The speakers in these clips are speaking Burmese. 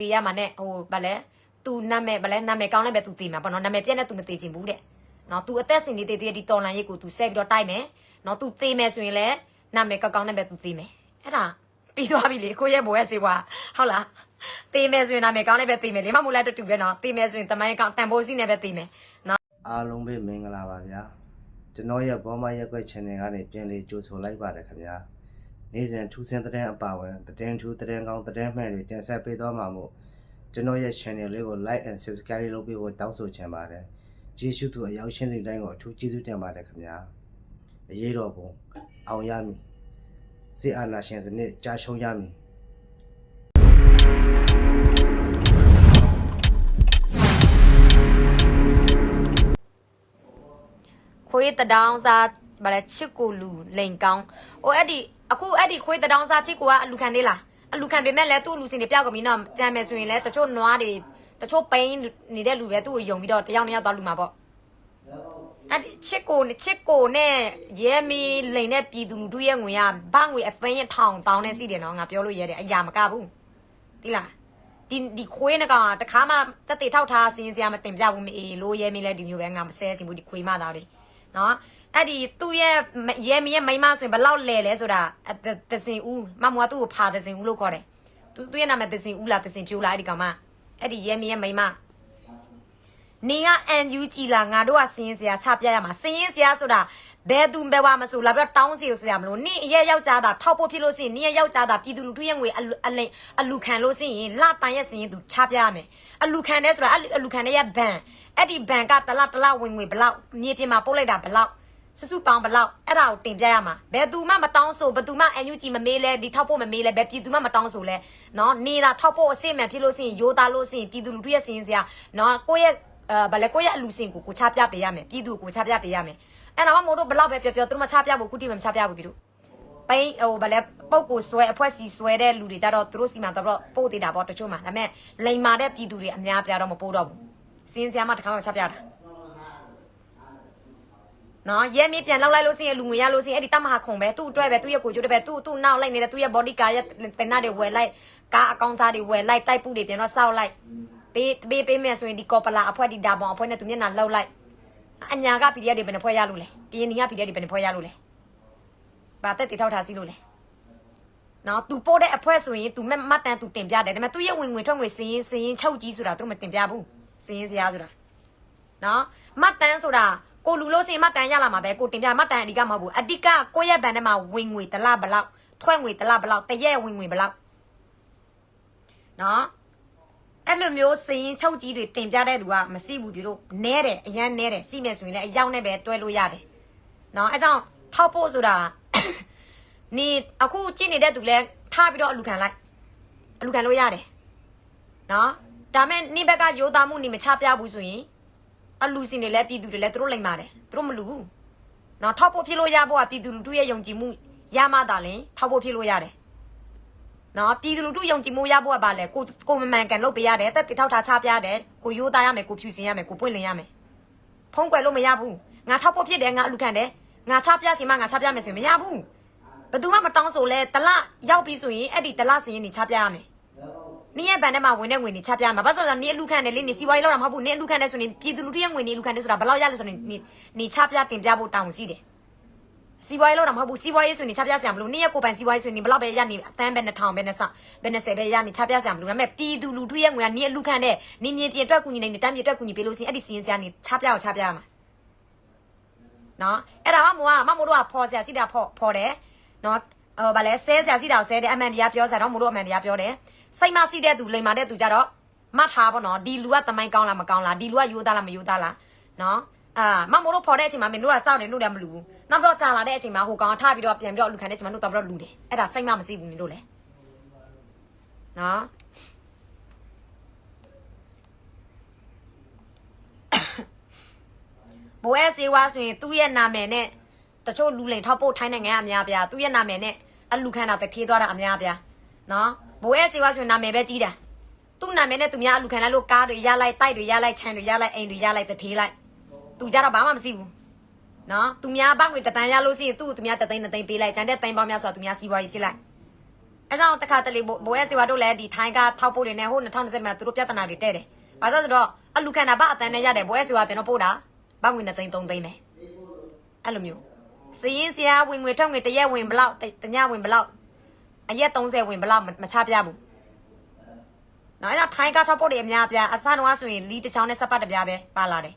တေးရမှာနဲ့ဟိုဗာလဲသူနာမည်ဗာလဲနာမည်ကောင်းလည်းပဲသူတေးမှာပေါ့နော်နာမည်ပြက်နဲ့သူမတေးချင်ဘူးတဲ့နော်သူအသက်စင်နေတဲ့တေးဒီတော်လန်ရေးကိုသူဆက်ပြီးတော့တိုက်မယ်နော်သူတေးမယ်ဆိုရင်လည်းနာမည်ကောင်းကောင်းနဲ့ပဲသူတေးမယ်အဲ့ဒါပြီးသွားပြီလေကိုရဲ့ဘိုးရဲ့စေဝါဟုတ်လားတေးမယ်ဆိုရင်နာမည်ကောင်းလည်းပဲတေးမယ်လေမမို့လဲတူတူပဲနော်တေးမယ်ဆိုရင်တမိုင်းကောင်းတန်ဖိုးစီနဲ့ပဲတေးမယ်နော်အားလုံးပဲမင်္ဂလာပါဗျာကျွန်တော်ရဲ့ဘောမရက်ကွက် channel ကနေပြန်လေးကြိုဆိုလိုက်ပါတယ်ခင်ဗျာ နေ့စဉ်ထူးဆန်းတဲ့အပါဝင်တဲ့ထူးတဲ့ကောင်းတဲ့မှန်တွေတင်ဆက်ပေးသွားမှာမို့ကျွန်တော်ရဲ့ channel လေးကို like and subscribe လုပ်ပေးဖို့တောင်းဆိုချင်ပါတယ်ကျေးဇူးတူအရောက်ရှင်းတဲ့တိုင်းကိုအထူးကျေးဇူးတင်ပါတယ်ခင်ဗျာအရေးတော်ပုံအောင်ရမည်စစ်အာဏာရှင်စနစ်ကြာရှုံးရမည်ခွေးတဒောင်းစားဗာလဲချစ်ကိုလူလိန်ကောင်းဟိုအဲ့ဒီ အခုအဲ့ဒီခွေးတဒောင်းစားချစ်ကိုကအလူခံသေးလားအလူခံပေမဲ့လည်းသူ့လူစင်တွေပြောက်ကုန်ပြီနော်ကြံမယ်ဆိုရင်လည်းတချို့နွားတွေတချို့ပိန်းနေတဲ့လူပဲသူ့ကိုယုံပြီးတော့တယောက်နှစ်ယောက်သွားလူမှာပေါ့အဲ့ဒီချစ်ကိုချစ်ကိုနဲ့ရဲမီလိန်နဲ့ပြည်သူလူထုရဲ့ငွေကဘငွေအဖင်းရထောင်တောင်းနဲ့စီတယ်နော်ငါပြောလို့ရဲတယ်အရာမကဘူးတိလားဒီဒီခွေးနကောင်ကတခါမှတက်တေထောက်ထားစင်းစရာမတင်ပြဘူးမအေးလို့ရဲမီလဲဒီမျိုးပဲငါမဆဲချင်ဘူးဒီခွေးမသားလေးနော် အဲ့ဒီသူ့ရဲ့ရဲမရဲ့မိန်းမဆိုရင်ဘယ်လောက်လဲလဲဆိုတာအသသစင်ဦးမမွားသူ့ကိုဖာသစင်ဦးလို့ခေါ်တယ်သူသူ့ရဲ့နာမည်သစင်ဦးလားသစင်ဖြိုးလားအဲ့ဒီကောင်မအဲ့ဒီရဲမရဲ့မိန်းမနေကအန်ယူကြည်လာငါတို့ကစင်းစရာချပြရမှာစင်းစရာဆိုတာဘယ်သူဘယ်ဝါမဆိုလာပြီးတော့တောင်းစီဆိုရမလို့နင့်ရဲ့ယောက်ျားသားထောက်ဖို့ဖြစ်လို့ရှိရင်နင့်ရဲ့ယောက်ျားသားပြည်သူလူထုရဲ့ငွေအလူအလိန်အလူခံလို့ရှိရင်လတန်ရဲ့စင်းရင်သူချပြရမယ်အလူခံတဲ့ဆိုတာအလူခံတဲ့ရဲ့ဘန်အဲ့ဒီဘန်ကတလတလဝင်ငွေဘလောက်မြေပြင်မှာပို့လိုက်တာဘလောက် စစုပေါင်းဘလောက်အဲ့ဒါကိုတင်ပြရမှာဘယ်သူမှမတောင်းဆိုဘယ်သူမှအန်ယူဂျီမမေးလဲဒီထောက်ဖို့မမေးလဲဘယ်ပြည်သူမှမတောင်းဆိုလဲနော်နေတာထောက်ဖို့အစစ်မှန်ဖြစ်လို့ရှိရင်ရိုးသားလို့ရှိရင်ပြည်သူလူထုရဲ့စင်းစရာနော်ကိုယ့်ရဲ့အဲဗလဲကိုယ့်ရဲ့အလူစင်ကိုကိုချပြပေးရမယ်ပြည်သူကိုချပြပေးရမယ်အဲ့တော့မို့တို့ဘလောက်ပဲပြောပြောသူတို့မချပြဘူးခုတိမချပြဘူးပြည်သူပိန်းဟိုဗလဲပုတ်ကိုဆွဲအဖွဲစီဆွဲတဲ့လူတွေကြတော့သူတို့စီမှာတော့ပို့သေးတာပေါ့တချို့မှာဒါပေမဲ့လိန်မာတဲ့ပြည်သူတွေအများပြတော့မပို့တော့ဘူးစင်းစရာမှတစ်ခါမှချပြတာ နော်ရဲမီးပြန်လောက်လိုက်လို့ရှိရင်လူငွေရလို့ရှိရင်အဲ့ဒီတမဟာခုံပဲသူ့အတွက်ပဲသူ့ရဲ့ကိုကျိုးတွေပဲသူ့သူ့နောက်လိုက်နေတဲ့သူ့ရဲ့ body ကာရဲ့တင်နာတွေဝယ်လိုက်ကားအကောင်စားတွေဝယ်လိုက်တိုက်ပူတွေပြန်တော့စောက်လိုက်ပေးပေးပေးမယ်ဆိုရင်ဒီကော်ပလာအဖွဲဒီဒါပေါင်အဖွဲနဲ့သူမျက်နှာလောက်လိုက်အညာက PDF တွေဘယ်နှဖွဲရလို့လဲကရင်နီက PDF တွေဘယ်နှဖွဲရလို့လဲဘာတက်တိထောက်ထားစီလို့လဲနော်သူပို့တဲ့အဖွဲဆိုရင် तू မမတ်တန် तू တင်ပြတယ်ဒါပေမဲ့သူ့ရဲ့ဝင်ငွေထွက်ငွေစင်းရင်စင်းရင်ချုပ်ကြီးဆိုတာသူတို့မတင်ပြဘူးစင်းရင်စရာဆိုတာနော်မတ်တန်ဆိုတာ ကိုလူလို့စင်မတ်တန်ရလာမှာပဲကိုတင်ပြမတ်တန်အဓိကမဟုတ်ဘူးအဓိကကိုရဲ့ဘန်ထဲမှာဝင်ငွေတလဘလောက်ထွက်ငွေတလဘလောက်တရက်ဝင်ငွေဘလောက်နော်အဲ့လိုမျိုးစင်ရင်ချုပ်ကြီးတွေတင်ပြတဲ့သူကမစိဘူးပြလို့နဲတယ်အရန်နဲတယ်စိမယ်ဆိုရင်လည်းအရောက်နဲ့ပဲတွဲလို့ရတယ်နော်အဲကြောင့်ထောက်ဖို့ဆိုတာနေအခုကြည့်နေတဲ့သူလဲထားပြီးတော့အလူခံလိုက်အလူခံလို့ရတယ်နော်ဒါမဲ့နေဘက်ကရိုးသားမှုနေမချပြဘူးဆိုရင် အလူစင်တွေလည်းပြည်သူတွေလည်းသူတို့လိမ်ပါတယ်သူတို့မလူဘူးနော်ထောက်ဖို့ဖြစ်လို့ရဖို့ကပြည်သူလူထုရဲ့ယုံကြည်မှုရမှသာလင်ထောက်ဖို့ဖြစ်လို့ရတယ်နော်ပြည်သူလူထုယုံကြည်မှုရဖို့ကပါလေကိုကိုမမှန်ကန်လုပ်ပေးရတယ်တက်တထောက်ထားချပြရတယ်ကိုရိုးသားရမယ်ကိုဖြူစင်ရမယ်ကိုပွင့်လင်ရမယ်ဖုံးကွယ်လို့မရဘူးငါထောက်ဖို့ဖြစ်တယ်ငါအလူခံတယ်ငါချပြစီမှငါချပြမယ်ဆိုရင်မရဘူးဘယ်သူမှမတောင်းဆိုလဲတလရောက်ပြီဆိုရင်အဲ့ဒီတလစင်ရင်နေချပြရမယ် နင်းရဲ့ဘန်ထဲမှာဝင်တဲ့ငွေနေချပြမှာဘာလို့လဲဆိုတော့နင်းအလူခံတယ်လေနေစီဝါရေးလောက်တာမဟုတ်ဘူးနင်းအလူခံတယ်ဆိုရင်ပြည်သူလူထုရဲ့ငွေနေအလူခံတယ်ဆိုတာဘယ်လောက်ရလဲဆိုတော့နေနေချပြတင်ပြဖို့တောင်းစီတယ်စီဝါရေးလောက်တာမဟုတ်ဘူးစီဝါရေးဆိုရင်ချပြစရာမလိုနင်းရဲ့ကိုယ်ပိုင်စီဝါရေးဆိုရင်ဘယ်လောက်ပဲရနေအတန်းပဲ2000ပဲနဲ့စပဲ20ပဲရနေချပြစရာမလိုဒါပေမဲ့ပြည်သူလူထုရဲ့ငွေကနင်းအလူခံတဲ့နင်းမြေပြင်အတွက်ကူညီနေနေတမ်းမြေအတွက်ကူညီပေးလို့စီအဲ့ဒီစီရင်စရာနေချပြအောင်ချပြမှာနော်အဲ့ဒါမှမမမို့တို့ကဖော်စရာစီတာဖော်ဖော်တယ်နော် ဟိုဗာလဲဆဲစရာစီတာကိုဆဲတယ်အမှန်တရားပြောစရာတော့မို့တို့အမှန်တရားပြောတယ်စိတ်မစီတဲ့သူလိမ်မာတဲ့သူကြတော့မှတ်ထားပါတော့ဒီလူကတမိုင်းကောင်းလားမကောင်းလားဒီလူကယူသားလားမယူသားလားနော်အာမမို့တို့ဖော်တဲ့အချိန်မှာမင်းတို့ကကြောက်တယ်လို့လည်းမလူဘူးနောက်တော့ကြာလာတဲ့အချိန်မှာဟိုကောင်ကထပြီးတော့ပြန်ပြီးတော့လူခံတဲ့အချိန်မှာတို့တော့ပြီးတော့လူတယ်အဲ့ဒါစိတ်မမစီဘူးမင်းတို့လေနော်ဘိုးရဲ့စေဝါဆိုရင်သူ့ရဲ့နာမည်နဲ့ တချို့လူလိန်ထောက်ပို့ထိုင်းနိုင်ငံကအများပြားသူ့ရဲ့နာမည်နဲ့အလူခံတာတထေးသွားတာအများပြားနော်ဘိုးရဲ့စေဝါဆိုရင်နာမည်ပဲကြီးတာသူ့နာမည်နဲ့သူများအလူခံလိုက်လို့ကားတွေရလိုက်တိုက်တွေရလိုက်ခြံတွေရလိုက်အိမ်တွေရလိုက်တထေးလိုက်သူကြတော့ဘာမှမသိဘူးနော်သူများဘငွေတတန်းရလို့ရှိရင်သူ့သူများတသိန်းတသိန်းပေးလိုက်ကျန်တဲ့သိန်းပေါင်းများဆိုတာသူများစီးပွားရေးဖြစ်လိုက်အဲကြောင့်တခါတလေဘိုးရဲ့စီဝါတို့လည်းဒီထိုင်းကထောက်ပို့တွေနဲ့ဟို2020မှာသူတို့ပြဿနာတွေတဲ့တယ်ဘာလို့လဲဆိုတော့အလူခံတာဗအတန်နဲ့ရတယ်ဘိုးရဲ့စီဝါပြန်တော့ပို့တာဗငွေနဲ့သိန်း3သိန်းပဲအဲ့လိုမျိုး စရင်စရာဝင်ငွေထွက်ငွေတရက်ဝင်ဘလောက်တညဝင်ဘလောက်အရက်30ဝင်ဘလောက်မချပြဘူးနော်အဲ့တော့ထိုင်းကထောက်ပို့တွေအများပြအစတော့ဆိုရင်လီတစ်ချောင်းနဲ့စပတ်တစ်ပြားပဲပါလာတယ်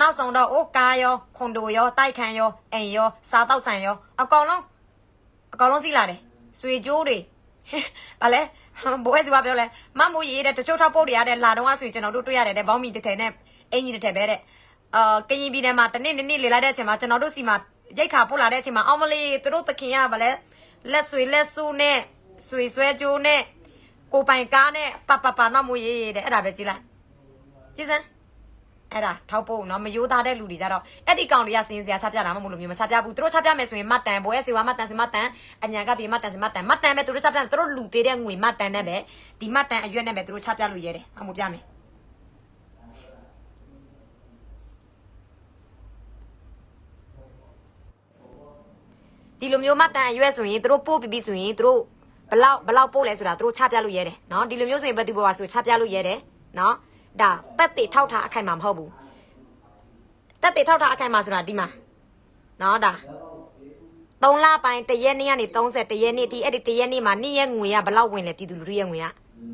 နောက်ဆုံးတော့အိုးကားရောခွန်ဒိုရောတိုက်ခန်ရောအိမ်ရောစားတောက်ဆန်ရောအကောင်လုံးအကောင်လုံးစီးလာတယ်ဆွေကြိုးတွေ။ဘာလဲဘိုးရဲ့စီဘာပြောလဲမမိုးရေးတဲ့တချို့ထောက်ပုတ်တွေရတဲ့လာတော့ဆိုရင်ကျွန်တော်တို့တွေ့ရတယ်တဲ့ဘောင်းမီတစ်ထည်နဲ့အင်ကြီးတစ်ထည်ပဲတဲ့အာကရင်ပြည်နယ်မှာတနေ့နေ့လေလိုက်တဲ့အချိန်မှာကျွန်တော်တို့စီမှာ ရိတ်ခါပို့လာတဲ့အချိန်မှာအောင်မလေးသူတို့သခင်ရဘာလဲလက်ဆွေလက်ဆူနဲ့ဆွေဆွဲကြိုးနဲ့ကိုပိုင်ကားနဲ့ပပပနောက်မိုးရေးတဲ့အဲ့ဒါပဲကြည့်လိုက်ကြည့်စမ်းအဲ့ဒါထောက်ဖို့နော်မယိုးသားတဲ့လူတွေကြတော့အဲ့ဒီကောင်တွေကစင်းစရာချပြတာမှမဟုတ်လို့မျိုးမချပြဘူးသူတို့ချပြမယ်ဆိုရင်မတ်တန်ဘိုးရဲ့စီဝါမတ်တန်စီမတ်တန်အညာကပြေမတ်တန်စီမတ်တန်မတ်တန်ပဲသူတို့ချပြတယ်သူတို့လူပေးတဲ့ငွေမတ်တန်နဲ့ပဲဒီမတ်တန်အရွက်နဲ့ပဲသူတို့ချပြလို့ရတယ်အမှုပြမယ် ဒီလိုမျိုးမတ်တန်အရွက်ဆိုရင်သူတို့ပို့ပြီးပြီဆိုရင်သူတို့ဘလောက်ဘလောက်ပို့လဲဆိုတာသူတို့ချပြလို့ရတယ်နော်ဒီလိုမျိုးဆိုရင်ဘယ်သူဘဝဆိုချပြလို့ရတယ်နော်ဒါတက်တေထောက်ထားအခိုင်မှာမဟုတ်ဘူးတက်တေထောက်ထားအခိုင်မှာဆိုတာဒီမှာနော်ဒါ3လပိုင်းတရက်နေ့ကနေ30တရက်နေ့ဒီအဲ့ဒီတရက်နေ့မှာနေ့ရက်ငွေကဘလောက်ဝင်လဲပြည်သူလူထုရဲ့ငွေက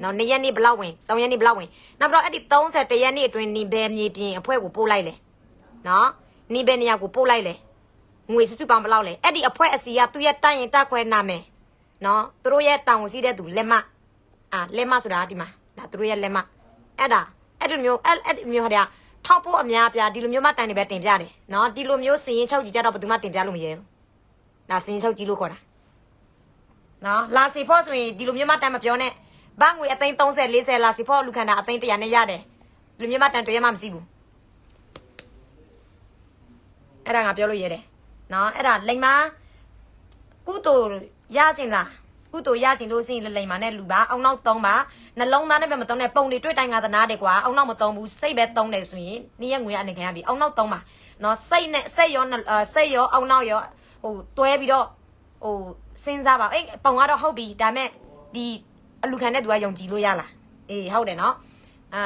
နော်နေ့ရက်နေ့ဘလောက်ဝင်3ရက်နေ့ဘလောက်ဝင်နောက်ပြီးတော့အဲ့ဒီ30တရက်နေ့အတွင်းနေဘယ်မြေပြင်အဖွဲ့ကိုပို့လိုက်လဲနော်နေဘယ်နေရာကိုပို့လိုက်လဲ ငွေစုစုပေါင်းဘယ်လောက်လဲအဲ့ဒီအဖွဲ့အစီကသူ့ရဲ့တိုက်ရင်တက်ခွဲနာမယ်နော်သူတို့ရဲ့တောင်ကိုစီးတဲ့သူလက်မအာလက်မဆိုတာဒီမှာဒါသူတို့ရဲ့လက်မအဲ့ဒါအဲ့ဒီမျိုးအဲ့အဲ့ဒီမျိုးဟောတဲ့ထောက်ဖို့အများပြဒီလိုမျိုးမှတိုင်နေပဲတင်ပြတယ်နော်ဒီလိုမျိုးစင်ရင်ချုပ်ကြည့်ကြတော့ဘယ်သူမှတင်ပြလို့မရဘူးဒါစင်ရင်ချုပ်ကြည့်လို့ခေါ်တာနော်လာစီဖို့ဆိုရင်ဒီလိုမျိုးမှတိုင်မပြောနဲ့ဘငွေအသိန်း30 40လာစီဖို့လူခန္ဓာအသိန်း100နဲ့ရတယ်ဒီလိုမျိုးမှတိုင်တွေ့ရမှမရှိဘူးအဲ့ဒါငါပြောလို့ရတယ် နော်အဲ့ဒါလိမ်မာကုသိုလ်ရခြင်းလားကုသိုလ်ရခြင်းလို့ရှိရင်လိမ်မာနဲ့လူပါအောင်နောက်သုံးပါနှလုံးသားနဲ့ပဲမသုံးနဲ့ပုံတွေတွေ့တိုင်းငါသနာတယ်ကွာအောင်နောက်မသုံးဘူးစိတ်ပဲသုံးတယ်ဆိုရင်နေ့ရက်ငွေအနေခံရပြီအောင်နောက်သုံးပါနော်စိတ်နဲ့စိတ်ရောနှအာစိတ်ရောအောင်နောက်ရောဟိုတွဲပြီးတော့ဟိုစဉ်းစားပါအေးပုံကတော့ဟုတ်ပြီဒါမဲ့ဒီအလူခံတဲ့သူကယုံကြည်လို့ရလားအေးဟုတ်တယ်နော်အာ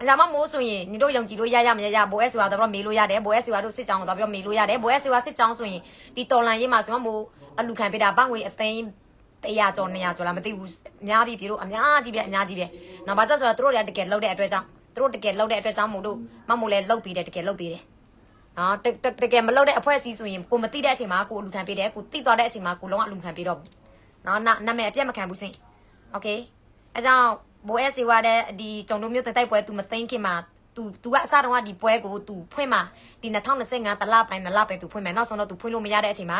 အကြမ်းမမိုးဆိုရင်ညီတို့ယုံကြည်လို့ရရမရရဘိုး S ဆိုတာတော့မေးလို့ရတယ်ဘိုး S ဆိုတာတို့စစ်ကြောင်းတော့ပြောမေးလို့ရတယ်ဘိုး S ဆိုတာစစ်ကြောင်းဆိုရင်ဒီတော်လန်ရေးမှာဆိုမှမိုးအလူခံပေးတာဘငွေအသိန်း100ကျော်200ကျော်လားမသိဘူးအများကြီးပြေလို့အများကြီးပဲအများကြီးပဲနောက်ပါကျဆိုတော့တို့တွေကတကယ်လောက်တဲ့အတွက်ကြောင့်တို့တကယ်လောက်တဲ့အတွက်ကြောင့်မို့လို့မမို့လဲလောက်ပြီးတယ်တကယ်လောက်ပြီးတယ်နော်တတကယ်မလောက်တဲ့အဖွဲ့အစည်းဆိုရင်ကိုမသိတဲ့အချိန်မှာကိုအလူခံပေးတယ်ကိုသိသွားတဲ့အချိန်မှာကိုလုံးဝအလူခံပေးတော့ဘူးနော်နာနာမည်အပြတ်မခံဘူးစင်โอเคအဲကြောင့် ဘိုး S ဝါတဲ့ဒီကြုံတို့မျိုးတိုက်ပွဲ तू မသိမ်းခင်မှာ तू तू ကအစတုန်းကဒီပွဲကို तू ဖွင့်မှာဒီ2025တလပိုင်းနလပိုင်း तू ဖွင့်မယ်နောက်ဆုံးတော့ तू ဖွင့်လို့မရတဲ့အချိန်မှာ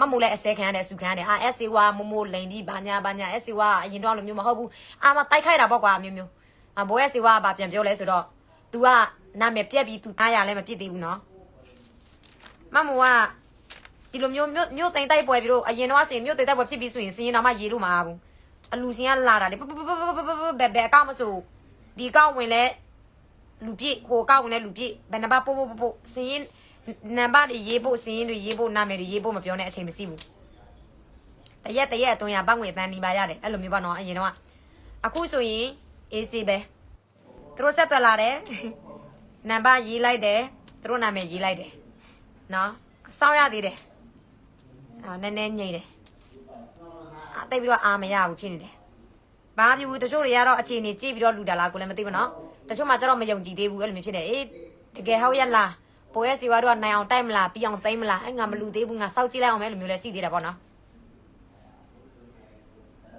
မမို့လဲအစဲခံရတယ်စုခံရတယ်အာ S ဝါမမို့လိန်ပြီးဘာညာဘာညာ S ဝါအရင်တော့လိုမျိုးမဟုတ်ဘူးအာမတိုက်ခိုက်တာပေါ့ကွာမျိုးမျိုးအဘိုး S ဝါကပြန်ပြောလဲဆိုတော့ तू ကနာမည်ပြက်ပြီး तू အားရလဲမပြစ်သေးဘူးနော်မမို့ကဒီလိုမျိုးမြို့မြို့တိမ်တိုက်ပွဲပြီးတော့အရင်တော့ဆိုရင်မြို့တိမ်တိုက်ပွဲဖြစ်ပြီးဆိုရင်စင်းရင်တော့မှရေးလို့မအားဘူး အလူစင်းကလာတာလေပပပပပပပဘယ်ဘယ်အကောင့်မဆိုဒီအကောင့်ဝင်လဲလူပြည့်ဟိုအကောင့်ဝင်လဲလူပြည့်ဘယ်နံပါတ်ပို့ပို့ပို့ပို့စင်းရင်နံပါတ်တွေရေးဖို့စင်းရင်တွေရေးဖို့နာမည်တွေရေးဖို့မပြောနဲ့အချိန်မရှိဘူးတရက်တရက်အတွင်းရပတ်ငွေအတန်းနေပါရတယ်အဲ့လိုမျိုးပါနော်အရင်တော့အခုဆိုရင် AC ပဲသူတို့ဆက်သွယ်လာတယ်နံပါတ်ရေးလိုက်တယ်သူတို့နာမည်ရေးလိုက်တယ်နော်စောင့်ရသေးတယ်အာနည်းနည်းညိတ်တယ်အ တိတ်ပြီးတော့အာမရဘူးဖြစ်နေတယ်။ဘာဖြစ်ဘူးတချို့တွေကတော့အခြေအနေကြည့်ပြီးတော့လူတာလားကိုလည်းမသိဘူးနော်။တချို့မှကျတော့မယုံကြည်သေးဘူးအဲ့လိုမျိုးဖြစ်တယ်။အေးတကယ်ဟုတ်ရလား။ပိုရဲစီဝါတို့ကနိုင်အောင်တိုက်မလားပြီးအောင်သိမ်းမလား။အဲ့ငါမလူသေးဘူးငါစောက်ကြည့်လိုက်အောင်ပဲလိုမျိုးလဲစီသေးတာပေါ့နော်။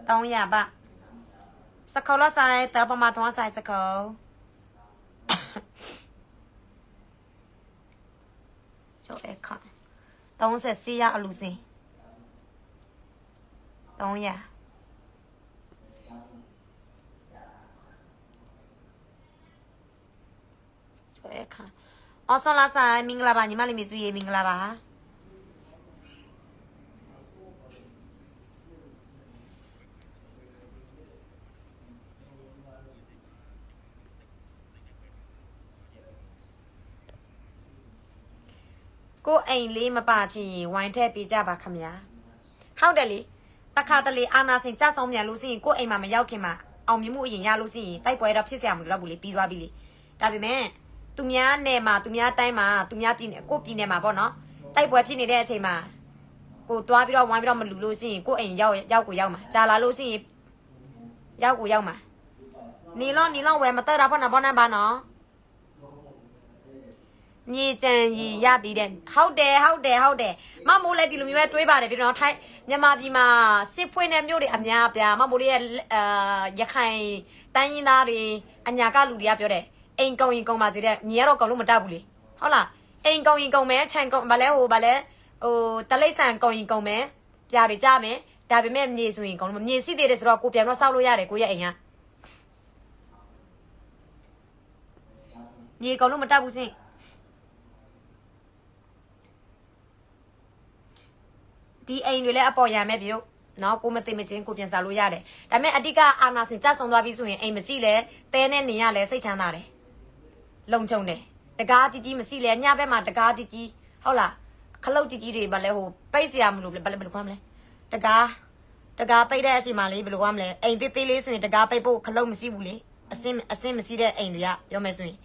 တောင်းရပါစကောလဆိုင်တပမာထွန်းဆိုင်စကောကျော်အခါ30စီရအလူစင် 300ကျော်အခါအော်ဆွန်လာဆိုင်မင်္ဂလာပါညီမလေးမေစုရေမင်္ဂလာပါကိုအိမ်လေးမပါချင်ရင်ဝိုင်းထည့်ပေးကြပါခမညာဟုတ်တယ်လေ တခါတလေအာနာစင်ကြဆောင်မြန်လို့ရှိရင်ကိုယ့်အိမ်မှာမရောက်ခင်မှာအောင်မြင်မှုအရင်ရလို့ရှိရင်တိုက်ပွဲတော့ဖြစ်စရာမလိုတော့ဘူးလေပြီးသွားပြီလေဒါပေမဲ့သူများနယ်မှာသူများတိုင်းမှာသူများပြည်နယ်ကိုယ့်ပြည်နယ်မှာပေါ့နော်တိုက်ပွဲဖြစ်နေတဲ့အချိန်မှာကိုသွားပြီးတော့ဝိုင်းပြီးတော့မလူလို့ရှိရင်ကိုယ့်အိမ်ရောက်ရောက်ကိုရောက်မှာကြာလာလို့ရှိရင်ရောက်ကိုရောက်မှာနေလောနေလောဝယ်မတက်တာပေါ့နော်ပေါ့နော်ပါနော် ညီချန်ကြီးရပြီးတဲ့ဟုတ်တယ်ဟုတ်တယ်ဟုတ်တယ်မမိုးလည်းဒီလိုမျိုးပဲတွေးပါတယ်ပြီးတော့ထိုင်းမြန်မာပြည်မှာစစ်ဖွင့်တဲ့မြို့တွေအများအပြားမမိုးလေးရဲ့အာရခိုင်တိုင်းရင်းသားတွေအညာကလူတွေကပြောတယ်အိမ်ကုံရင်ကုံပါစေတဲ့ညီကတော့ကုံလို့မတတ်ဘူးလေဟုတ်လားအိမ်ကုံရင်ကုံမယ်ခြံကုံဗာလဲဟိုဗာလဲဟိုတလိษံကုံရင်ကုံမယ်ပြာတွေကြမယ်ဒါပေမဲ့မြေဆိုရင်ကုံလို့မြေစီသေးတယ်ဆိုတော့ကိုပြန်တော့စောက်လို့ရတယ်ကိုရဲ့အိမ်ကမြေကုံလို့မတတ်ဘူးစင် ဒီအိမ် တွေလည်းအပေါ်ရံမဲ့ပြီတို့နော်ကိုမသိမချင်းကိုပြင်စားလို့ရတယ်ဒါပေမဲ့အတိကအာနာစင်ကြဆုံသွားပြီဆိုရင်အိမ်မရှိလဲတဲနဲ့နေရလဲစိတ်ချမ်းသာတယ်လုံချုံတယ်တကားကြီးကြီးမရှိလဲညဘက်မှာတကားကြီးကြီးဟုတ်လားခလုတ်ကြီးကြီးတွေဘာလဲဟိုပိတ်စရာမလိုဘယ်လိုခေါ်မလဲတကားတကားပိတ်တဲ့အချိန်မှာလေဘယ်လိုခေါ်မလဲအိမ်သေးသေးလေးဆိုရင်တကားပိတ်ဖို့ခလုတ်မရှိဘူးလေအစင်အစင်မရှိတဲ့အိမ်တွေကပြောမယ်ဆိုရင်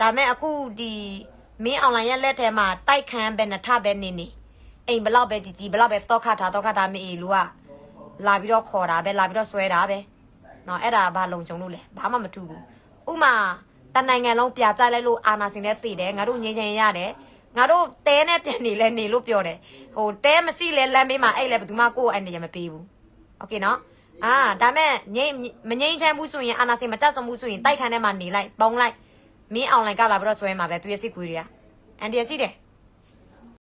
ဒါပေမဲ့အခုဒီမင်းအွန်လိုင်းရဲ့လက်ထဲမှာတိုက်ခန်းပဲနဲ့ထပဲနေနေ အိမ်ဘလောက်ပဲကြီးကြီးဘလောက်ပဲတောက်ခထားတောက်ခထားမအေးလူကလာပြီးတော့ခေါ်တာပဲလာပြီးတော့ဆွဲတာပဲเนาะအဲ့ဒါဘာလုံချုံလို့လဲဘာမှမထူးဘူးဥမာတနိုင်ငံလုံးပြကြလိုက်လို့အာနာစင်နဲ့တည်တယ်ငါတို့ငြိမ်းချမ်းရတယ်ငါတို့တဲနဲ့ပြန်နေလဲနေလို့ပြောတယ်ဟိုတဲမရှိလဲလမ်းဘေးမှာအဲ့လဲဘယ်သူမှကိုယ့်အနေရမပေးဘူးโอเคเนาะအာဒါမဲ့ငိမ့်မငိမ့်ချမ်းဘူးဆိုရင်အာနာစင်မကြက်စမှုဆိုရင်တိုက်ခန်းထဲမှာနေလိုက်ပုံလိုက်မင်းအွန်လိုင်းကလာပြီးတော့ဆွဲမှာပဲသူရဲ့စစ်ခွေးတွေကအန်ဒီရရှိတယ်